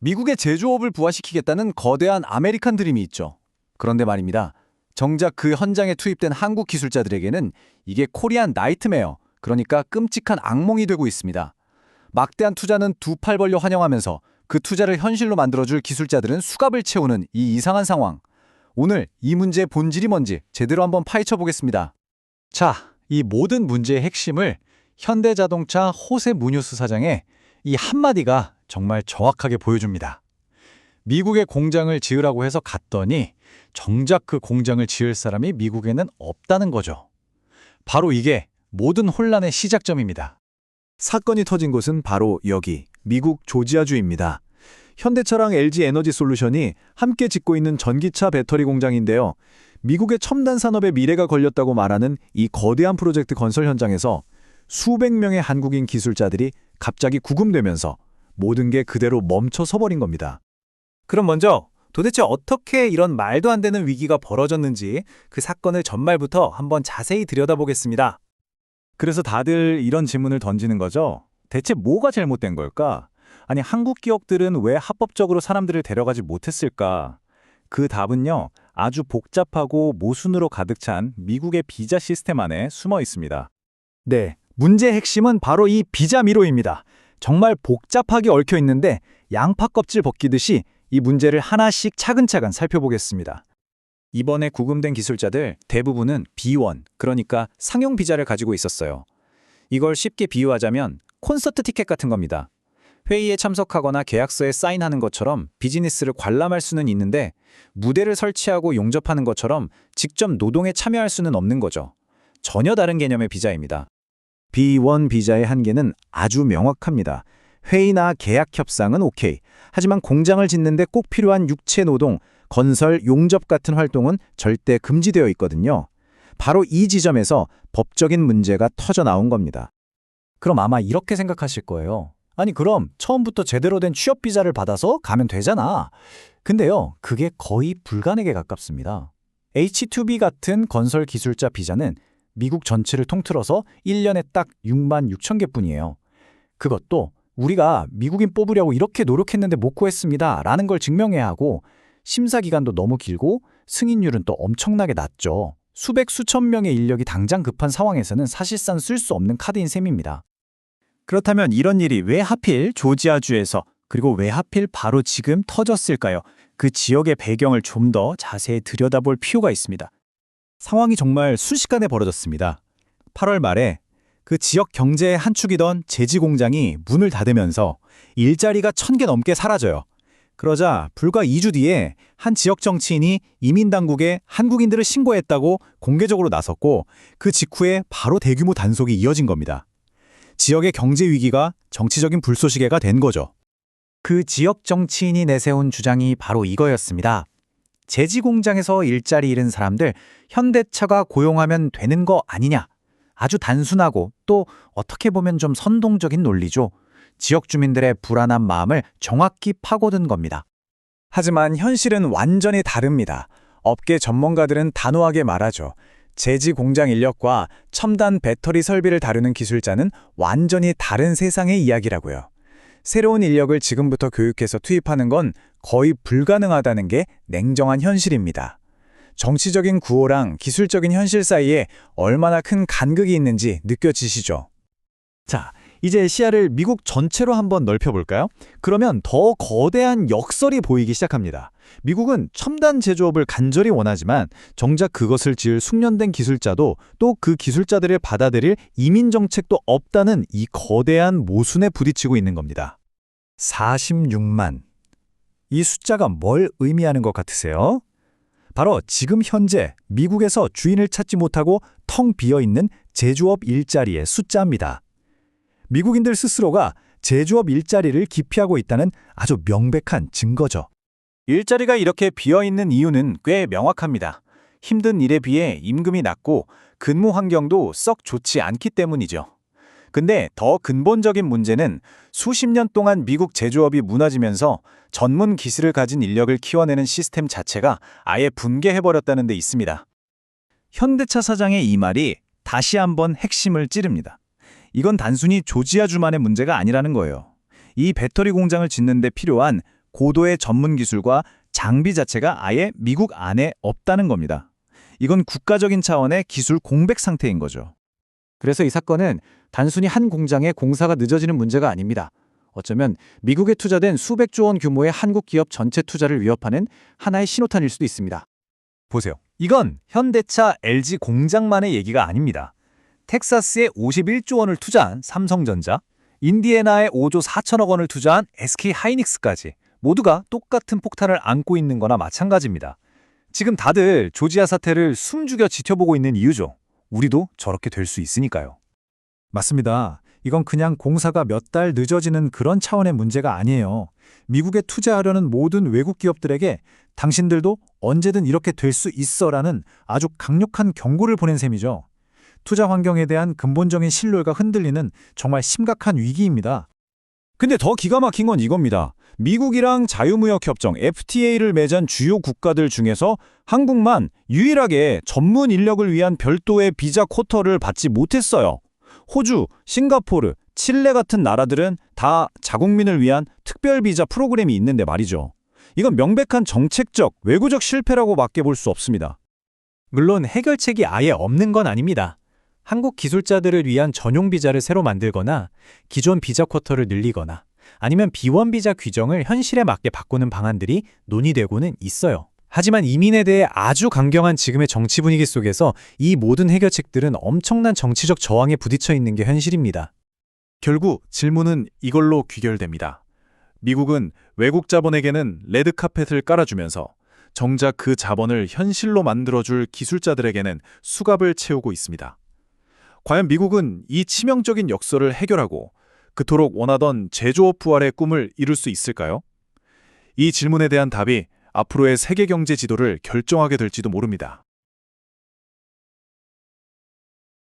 미국의 제조업을 부활시키겠다는 거대한 아메리칸 드림이 있죠. 그런데 말입니다. 정작 그 현장에 투입된 한국 기술자들에게는 이게 코리안 나이트메어, 그러니까 끔찍한 악몽이 되고 있습니다. 막대한 투자는 두 팔 벌려 환영하면서 그 투자를 현실로 만들어줄 기술자들은 수갑을 채우는 이 이상한 상황. 오늘 이 문제의 본질이 뭔지 제대로 한번 파헤쳐 보겠습니다. 자, 이 모든 문제의 핵심을 현대자동차 호세 무뉴스 사장의 이 한마디가 정말 정확하게 보여줍니다. 미국에 공장을 지으라고 해서 갔더니 정작 그 공장을 지을 사람이 미국에는 없다는 거죠. 바로 이게 모든 혼란의 시작점입니다. 사건이 터진 곳은 바로 여기, 미국 조지아주입니다. 현대차랑 LG 에너지 솔루션이 함께 짓고 있는 전기차 배터리 공장인데요. 미국의 첨단 산업의 미래가 걸렸다고 말하는 이 거대한 프로젝트 건설 현장에서 수백 명의 한국인 기술자들이 갑자기 구금되면서 모든 게 그대로 멈춰 서버린 겁니다. 그럼 먼저 도대체 어떻게 이런 말도 안 되는 위기가 벌어졌는지 그 사건을 전말부터 한번 자세히 들여다보겠습니다. 그래서 다들 이런 질문을 던지는 거죠. 대체 뭐가 잘못된 걸까? 아니, 한국 기업들은 왜 합법적으로 사람들을 데려가지 못했을까? 그 답은요, 아주 복잡하고 모순으로 가득 찬 미국의 비자 시스템 안에 숨어 있습니다. 네, 문제의 핵심은 바로 이 비자 미로입니다. 정말 복잡하게 얽혀 있는데 양파 껍질 벗기듯이 이 문제를 하나씩 차근차근 살펴보겠습니다. 이번에 구금된 기술자들 대부분은 B1, 그러니까 상용 비자를 가지고 있었어요. 이걸 쉽게 비유하자면 콘서트 티켓 같은 겁니다. 회의에 참석하거나 계약서에 사인하는 것처럼 비즈니스를 관람할 수는 있는데 무대를 설치하고 용접하는 것처럼 직접 노동에 참여할 수는 없는 거죠. 전혀 다른 개념의 비자입니다. B1 비자의 한계는 아주 명확합니다. 회의나 계약 협상은 오케이. 하지만 공장을 짓는데 꼭 필요한 육체 노동, 건설, 용접 같은 활동은 절대 금지되어 있거든요. 바로 이 지점에서 법적인 문제가 터져 나온 겁니다. 그럼 아마 이렇게 생각하실 거예요. 아니 그럼 처음부터 제대로 된 취업 비자를 받아서 가면 되잖아. 근데요, 그게 거의 불가능에 가깝습니다. H2B 같은 건설 기술자 비자는 미국 전체를 통틀어서 1년에 딱 6만 6천 개뿐이에요. 그것도 우리가 미국인 뽑으려고 이렇게 노력했는데 못 구했습니다. 라는 걸 증명해야 하고 심사 기간도 너무 길고 승인율은 또 엄청나게 낮죠. 수백 수천 명의 인력이 당장 급한 상황에서는 사실상 쓸 수 없는 카드인 셈입니다. 그렇다면 이런 일이 왜 하필 조지아주에서 그리고 왜 하필 바로 지금 터졌을까요? 그 지역의 배경을 좀 더 자세히 들여다볼 필요가 있습니다. 상황이 정말 순식간에 벌어졌습니다. 8월 말에 그 지역 경제의 한 축이던 제지 공장이 문을 닫으면서 일자리가 천 개 넘게 사라져요. 그러자 불과 2주 뒤에 한 지역 정치인이 이민 당국에 한국인들을 신고했다고 공개적으로 나섰고 그 직후에 바로 대규모 단속이 이어진 겁니다. 지역의 경제 위기가 정치적인 불쏘시개가 된 거죠. 그 지역 정치인이 내세운 주장이 바로 이거였습니다. 제지 공장에서 일자리 잃은 사람들 현대차가 고용하면 되는 거 아니냐. 아주 단순하고 또 어떻게 보면 좀 선동적인 논리죠. 지역 주민들의 불안한 마음을 정확히 파고든 겁니다. 하지만 현실은 완전히 다릅니다. 업계 전문가들은 단호하게 말하죠. 제지 공장 인력과 첨단 배터리 설비를 다루는 기술자는 완전히 다른 세상의 이야기라고요. 새로운 인력을 지금부터 교육해서 투입하는 건 거의 불가능하다는 게 냉정한 현실입니다. 정치적인 구호랑 기술적인 현실 사이에 얼마나 큰 간극이 있는지 느껴지시죠? 자, 이제 시야를 미국 전체로 한번 넓혀볼까요? 그러면 더 거대한 역설이 보이기 시작합니다. 미국은 첨단 제조업을 간절히 원하지만 정작 그것을 지을 숙련된 기술자도 또 그 기술자들을 받아들일 이민 정책도 없다는 이 거대한 모순에 부딪히고 있는 겁니다. 46만. 이 숫자가 뭘 의미하는 것 같으세요? 바로 지금 현재 미국에서 주인을 찾지 못하고 텅 비어 있는 제조업 일자리의 숫자입니다. 미국인들 스스로가 제조업 일자리를 기피하고 있다는 아주 명백한 증거죠. 일자리가 이렇게 비어 있는 이유는 꽤 명확합니다. 힘든 일에 비해 임금이 낮고 근무 환경도 썩 좋지 않기 때문이죠. 근데 더 근본적인 문제는 수십 년 동안 미국 제조업이 무너지면서 전문 기술을 가진 인력을 키워내는 시스템 자체가 아예 붕괴해버렸다는 데 있습니다. 현대차 사장의 이 말이 다시 한번 핵심을 찌릅니다. 이건 단순히 조지아주만의 문제가 아니라는 거예요. 이 배터리 공장을 짓는 데 필요한 고도의 전문 기술과 장비 자체가 아예 미국 안에 없다는 겁니다. 이건 국가적인 차원의 기술 공백 상태인 거죠. 그래서 이 사건은 단순히 한 공장의 공사가 늦어지는 문제가 아닙니다. 어쩌면 미국에 투자된 수백조 원 규모의 한국 기업 전체 투자를 위협하는 하나의 신호탄일 수도 있습니다. 보세요. 이건 현대차, LG 공장만의 얘기가 아닙니다. 텍사스에 51조 원을 투자한 삼성전자, 인디애나에 5조 4천억 원을 투자한 SK 하이닉스까지 모두가 똑같은 폭탄을 안고 있는 거나 마찬가지입니다. 지금 다들 조지아 사태를 숨죽여 지켜보고 있는 이유죠. 우리도 저렇게 될 수 있으니까요. 맞습니다. 이건 그냥 공사가 몇 달 늦어지는 그런 차원의 문제가 아니에요. 미국에 투자하려는 모든 외국 기업들에게 당신들도 언제든 이렇게 될 수 있어라는 아주 강력한 경고를 보낸 셈이죠. 투자 환경에 대한 근본적인 신뢰가 흔들리는 정말 심각한 위기입니다. 근데 더 기가 막힌 건 이겁니다. 미국이랑 자유무역협정 FTA를 맺은 주요 국가들 중에서 한국만 유일하게 전문 인력을 위한 별도의 비자 쿼터를 받지 못했어요. 호주, 싱가포르, 칠레 같은 나라들은 다 자국민을 위한 특별 비자 프로그램이 있는데 말이죠. 이건 명백한 정책적, 외교적 실패라고 밖에 볼 수 없습니다. 물론 해결책이 아예 없는 건 아닙니다. 한국 기술자들을 위한 전용 비자를 새로 만들거나 기존 비자 쿼터를 늘리거나 아니면 비원 비자 규정을 현실에 맞게 바꾸는 방안들이 논의되고는 있어요. 하지만 이민에 대해 아주 강경한 지금의 정치 분위기 속에서 이 모든 해결책들은 엄청난 정치적 저항에 부딪혀 있는 게 현실입니다. 결국 질문은 이걸로 귀결됩니다. 미국은 외국 자본에게는 레드카펫을 깔아주면서 정작 그 자본을 현실로 만들어줄 기술자들에게는 수갑을 채우고 있습니다. 과연 미국은 이 치명적인 역설을 해결하고 그토록 원하던 제조업 부활의 꿈을 이룰 수 있을까요? 이 질문에 대한 답이 앞으로의 세계 경제 지도를 결정하게 될지도 모릅니다.